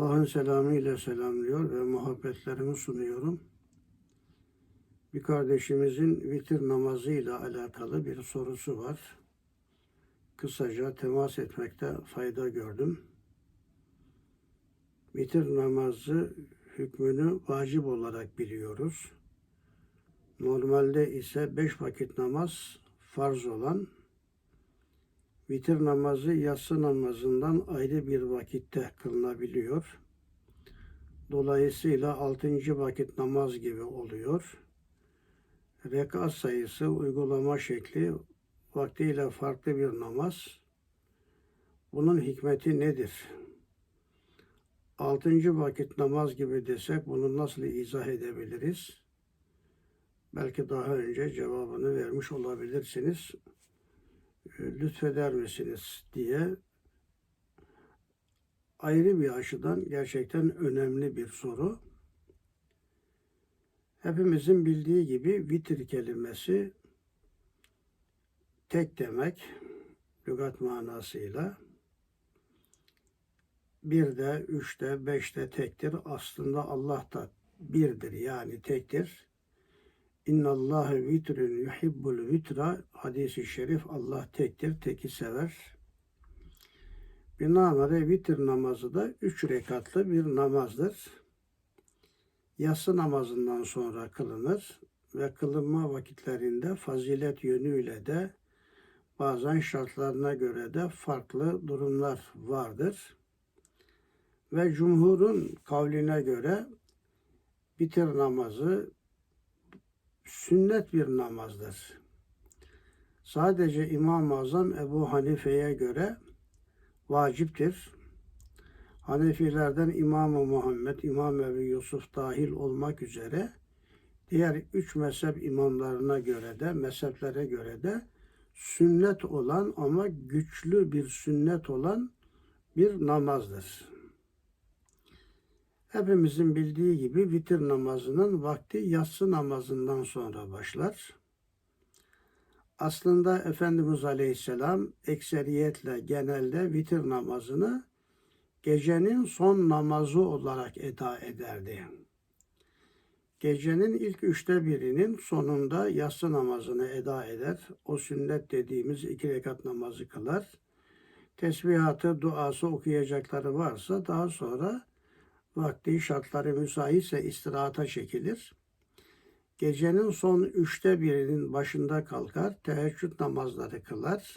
Allah'ın selamı ile selamlıyor ve muhabbetlerimi sunuyorum. Bir kardeşimizin vitir namazı ile alakalı bir sorusu var. Kısaca temas etmekte fayda gördüm. Vitir namazı hükmünü vacip olarak biliyoruz. Normalde ise beş vakit namaz farz olan vitir namazı yatsı namazından ayrı bir vakitte kılınabiliyor. Dolayısıyla altıncı vakit namaz gibi oluyor. Rekat sayısı, uygulama şekli vaktiyle farklı bir namaz. Bunun hikmeti nedir? Altıncı vakit namaz gibi desek bunu nasıl izah edebiliriz? Belki daha önce cevabını vermiş olabilirsiniz. Lütfeder misiniz diye ayrı bir açıdan gerçekten önemli bir soru. Hepimizin bildiği gibi vitir kelimesi tek demek lügat manasıyla bir de, üçte, beşte tektir. Aslında Allah da birdir yani tektir. İnna Allahu vitrün yuhibbul vitra hadisi şerif Allah tektir, teki sever. Binaenaleyh vitir namazı da üç rekatlı bir namazdır. Yatsı namazından sonra kılınır ve kılınma vakitlerinde fazilet yönüyle de bazen şartlarına göre de farklı durumlar vardır. Ve cumhurun kavline göre bitir namazı sünnet bir namazdır. Sadece İmam-ı Azam Ebu Hanife'ye göre vaciptir. Hanefilerden İmam-ı Muhammed, İmam Ebu Yusuf dahil olmak üzere diğer üç mezhep imamlarına göre de, mezheplere göre de sünnet olan ama güçlü bir sünnet olan bir namazdır. Hepimizin bildiği gibi vitir namazının vakti yatsı namazından sonra başlar. Aslında Efendimiz Aleyhisselam ekseriyetle genelde vitir namazını gecenin son namazı olarak eda ederdi. Gecenin ilk üçte birinin sonunda yatsı namazını eda eder. O sünnet dediğimiz iki rekat namazı kılar. Tesbihatı, duası okuyacakları varsa daha sonra vakti şartları müsaitse istirahata çekilir. Gecenin son üçte birinin başında kalkar, teheccüd namazları kılar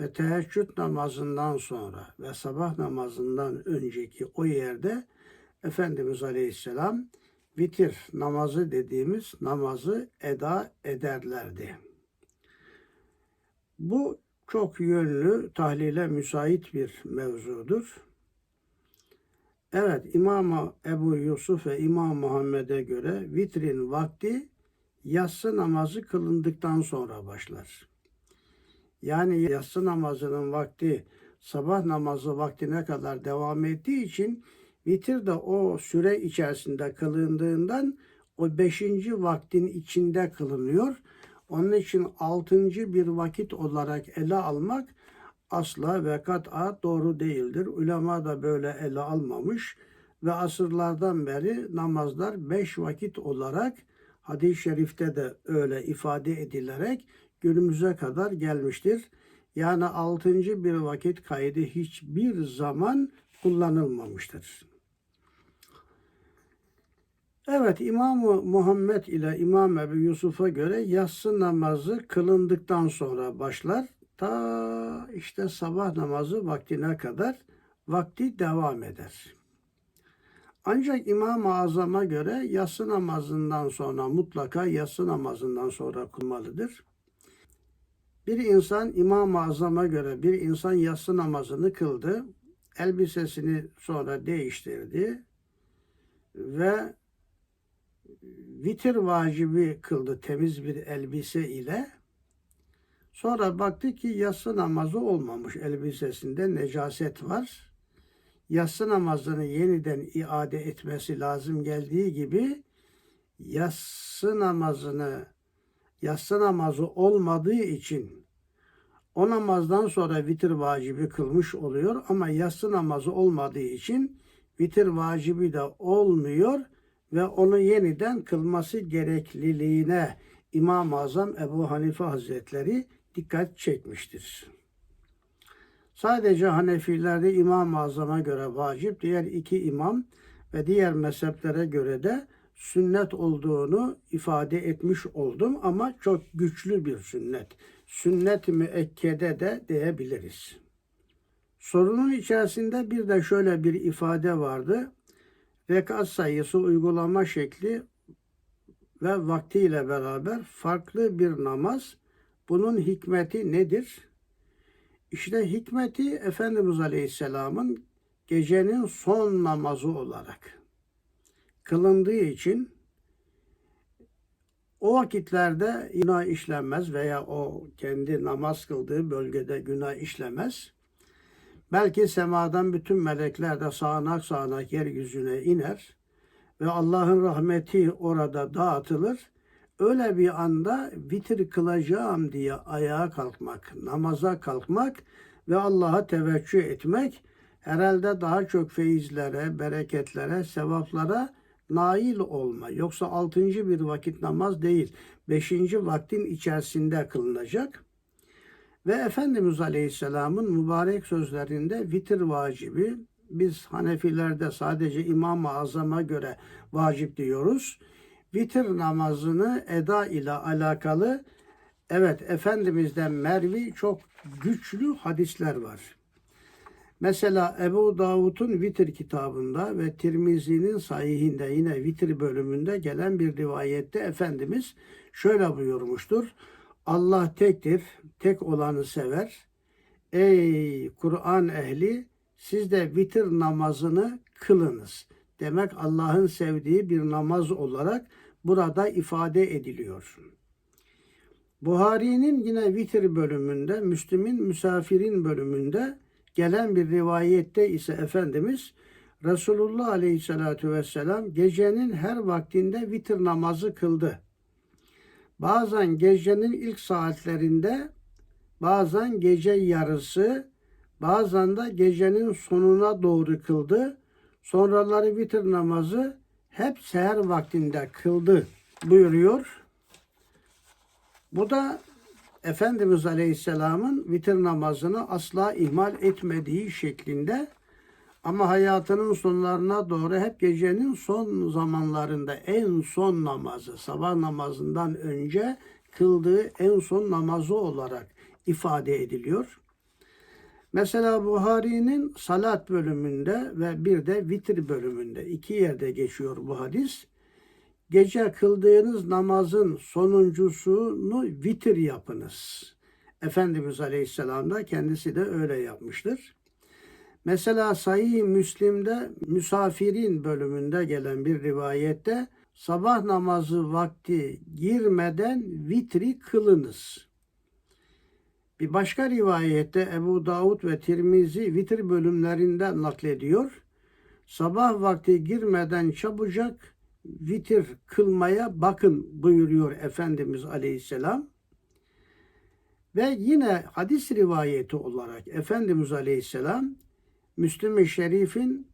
ve teheccüd namazından sonra ve sabah namazından önceki o yerde Efendimiz Aleyhisselam vitir namazı dediğimiz namazı eda ederlerdi. Bu çok yönlü tahlile müsait bir mevzudur. Evet İmam Ebu Yusuf ve İmam Muhammed'e göre vitrin vakti yatsı namazı kılındıktan sonra başlar. Yani yatsı namazının vakti sabah namazı vaktine kadar devam ettiği için vitir de o süre içerisinde kılındığından o beşinci vaktin içinde kılınıyor. Onun için altıncı bir vakit olarak ele almak asla ve kat'a doğru değildir. Ulema da böyle ele almamış ve asırlardan beri namazlar beş vakit olarak hadis-i şerifte de öyle ifade edilerek günümüze kadar gelmiştir. Yani altıncı bir vakit kaydı hiçbir zaman kullanılmamıştır. Evet İmam Muhammed ile İmam Ebu Yusuf'a göre yatsı namazı kılındıktan sonra başlar ta işte sabah namazı vaktine kadar vakti devam eder. Ancak İmam-ı Azam'a göre yatsı namazından sonra mutlaka yatsı namazından sonra kılmalıdır. Bir insan İmam-ı Azam'a göre bir insan yatsı namazını kıldı, elbisesini sonra değiştirdi ve vitir vacibi kıldı temiz bir elbise ile Sonra baktı ki yatsı namazı olmamış. Elbisesinde necaset var. Yatsı namazını yeniden iade etmesi lazım geldiği gibi yatsı namazını yatsı namazı olmadığı için o namazdan sonra vitir vacibi kılmış oluyor ama yatsı namazı olmadığı için vitir vacibi de olmuyor ve onu yeniden kılması gerekliliğine İmam-ı Azam Ebu Hanife Hazretleri dikkat çekmiştir. Sadece Hanefilerde İmam-ı Azam'a göre vacip, diğer iki imam ve diğer mezheplere göre de sünnet olduğunu ifade etmiş oldum ama çok güçlü bir sünnet. Sünnet-i müekkede de diyebiliriz. Sorunun içerisinde bir de şöyle bir ifade vardı. Rekat sayısı, uygulama şekli ve vaktiyle beraber farklı bir namaz. Bunun hikmeti nedir? İşte hikmeti Efendimiz Aleyhisselam'ın gecenin son namazı olarak kılındığı için o vakitlerde günah işlenmez veya o kendi namaz kıldığı bölgede günah işlemez. Belki semadan bütün melekler de sağanak sağanak yeryüzüne iner ve Allah'ın rahmeti orada dağıtılır. Öyle bir anda vitir kılacağım diye ayağa kalkmak, namaza kalkmak ve Allah'a teveccüh etmek herhalde daha çok feyizlere, bereketlere, sevaplara nail olma. Yoksa altıncı bir vakit namaz değil, beşinci vaktin içerisinde kılınacak. Ve Efendimiz Aleyhisselam'ın mübarek sözlerinde vitir vacibi, biz Hanefilerde sadece İmam-ı Azam'a göre vacip diyoruz. Vitir namazını eda ile alakalı evet Efendimiz'den mervi çok güçlü hadisler var. Mesela Ebu Davud'un Vitir kitabında ve Tirmizi'nin sahihinde yine Vitir bölümünde gelen bir rivayette Efendimiz şöyle buyurmuştur. Allah tektir, tek olanı sever. Ey Kur'an ehli siz de vitir namazını kılınız. Demek Allah'ın sevdiği bir namaz olarak burada ifade ediliyor. Buhari'nin yine vitir bölümünde, Müslim'in misafirin bölümünde gelen bir rivayette ise Efendimiz Resulullah Aleyhisselatü Vesselam gecenin her vaktinde vitir namazı kıldı. Bazen gecenin ilk saatlerinde, bazen gece yarısı, bazen de gecenin sonuna doğru kıldı. Sonraları vitir namazı hep seher vaktinde kıldı buyuruyor. Bu da Efendimiz Aleyhisselam'ın vitir namazını asla ihmal etmediği şeklinde ama hayatının sonlarına doğru hep gecenin son zamanlarında en son namazı, sabah namazından önce kıldığı en son namazı olarak ifade ediliyor. Mesela Buhari'nin salat bölümünde ve bir de vitir bölümünde iki yerde geçiyor bu hadis. Gece kıldığınız namazın sonuncusunu vitir yapınız. Efendimiz Aleyhisselam da kendisi de öyle yapmıştır. Mesela Sahih Müslim'de misafirin bölümünde gelen bir rivayette sabah namazı vakti girmeden vitri kılınız. Bir başka rivayette Ebu Davud ve Tirmizi vitir bölümlerinde naklediyor. Sabah vakti girmeden çabucak vitir kılmaya bakın buyuruyor Efendimiz Aleyhisselam. Ve yine hadis rivayeti olarak Efendimiz Aleyhisselam Müslüm-i Şerif'in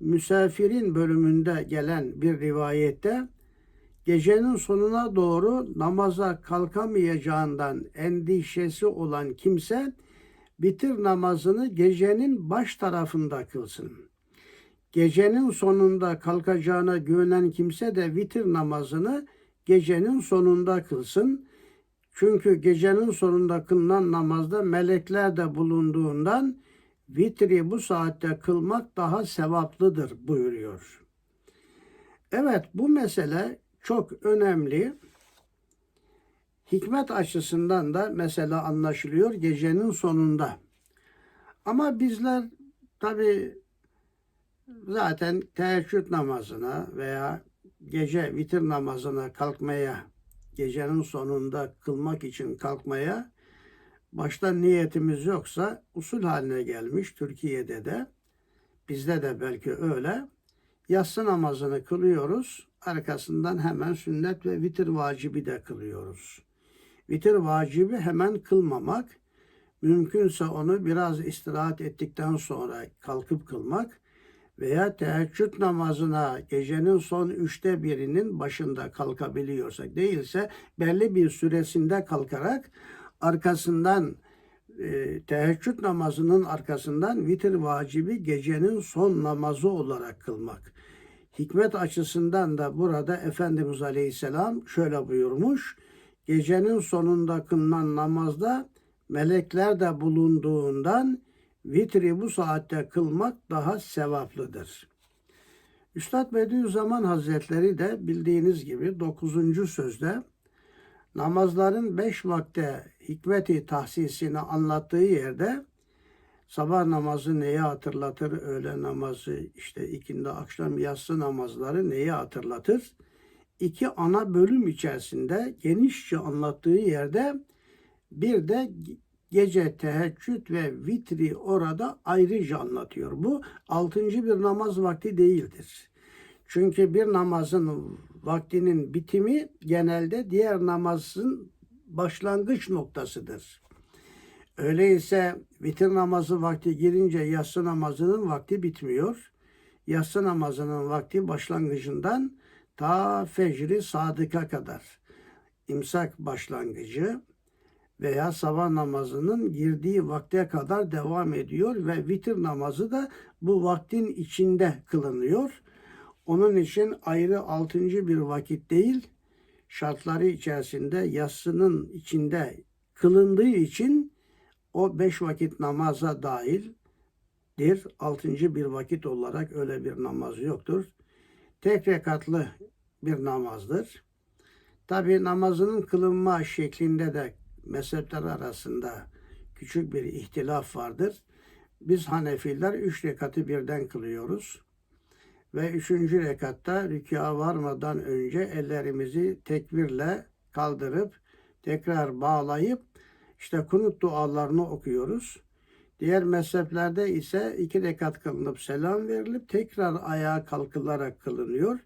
Müsafirin bölümünde gelen bir rivayette gecenin sonuna doğru namaza kalkamayacağından endişesi olan kimse bitir namazını gecenin baş tarafında kılsın. Gecenin sonunda kalkacağına güvenen kimse de vitir namazını gecenin sonunda kılsın. Çünkü gecenin sonunda kılınan namazda melekler de bulunduğundan vitri bu saatte kılmak daha sevaplıdır buyuruyor. Evet bu mesele çok önemli. Hikmet açısından da mesela anlaşılıyor gecenin sonunda. Ama bizler tabi zaten teheccüd namazına veya gece vitir namazına kalkmaya, gecenin sonunda kılmak için kalkmaya başta niyetimiz yoksa usul haline gelmiş Türkiye'de de bizde de belki öyle. Yatsı namazını kılıyoruz. Arkasından hemen sünnet ve vitir vacibi de kılıyoruz. Vitir vacibi hemen kılmamak, mümkünse onu biraz istirahat ettikten sonra kalkıp kılmak veya teheccüd namazına gecenin son üçte birinin başında kalkabiliyorsak değilse belli bir süresinde kalkarak arkasından e, teheccüd namazının arkasından vitir vacibi gecenin son namazı olarak kılmak. Hikmet açısından da burada Efendimiz Aleyhisselam şöyle buyurmuş. Gecenin sonunda kılınan namazda melekler de bulunduğundan vitri bu saatte kılmak daha sevaplıdır. Üstad Bediüzzaman Hazretleri de bildiğiniz gibi 9. sözde namazların beş vakte hikmeti tahsisini anlattığı yerde sabah namazı neyi hatırlatır, öğle namazı, işte ikindi akşam yatsı namazları neyi hatırlatır? İki ana bölüm içerisinde genişçe anlattığı yerde bir de gece teheccüd ve vitri orada ayrıca anlatıyor. Bu altıncı bir namaz vakti değildir. Çünkü bir namazın vaktinin bitimi genelde diğer namazın başlangıç noktasıdır. Öyleyse vitir namazı vakti girince yatsı namazının vakti bitmiyor. Yatsı namazının vakti başlangıcından ta fecri sadıka kadar. imsak başlangıcı veya sabah namazının girdiği vakte kadar devam ediyor ve vitir namazı da bu vaktin içinde kılınıyor. Onun için ayrı altıncı bir vakit değil, şartları içerisinde yatsının içinde kılındığı için o beş vakit namaza dahildir. Altıncı bir vakit olarak öyle bir namaz yoktur. Tek rekatlı bir namazdır. Tabi namazının kılınma şeklinde de mezhepler arasında küçük bir ihtilaf vardır. Biz Hanefiler üç rekatı birden kılıyoruz. Ve üçüncü rekatta rükûa varmadan önce ellerimizi tekbirle kaldırıp tekrar bağlayıp işte kunut dualarını okuyoruz. Diğer mezheplerde ise iki rekat kılınıp selam verilip tekrar ayağa kalkılarak kılınıyor.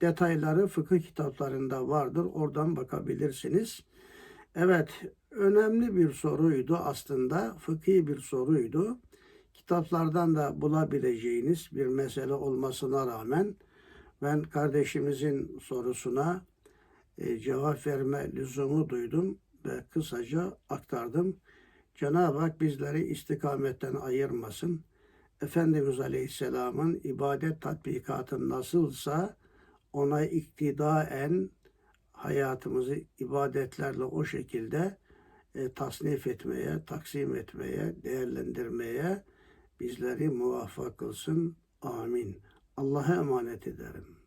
Detayları fıkıh kitaplarında vardır. Oradan bakabilirsiniz. Evet, önemli bir soruydu aslında. Fıkhi bir soruydu. Kitaplardan da bulabileceğiniz bir mesele olmasına rağmen ben kardeşimizin sorusuna e, cevap verme lüzumu duydum ve kısaca aktardım. Cenab-ı Hak bizleri istikametten ayırmasın. Efendimiz Aleyhisselam'ın ibadet tatbikatı nasılsa ona iktidaen hayatımızı ibadetlerle o şekilde e, tasnif etmeye, taksim etmeye, değerlendirmeye bizleri muvaffak kılsın. Amin. Allah'a emanet ederim.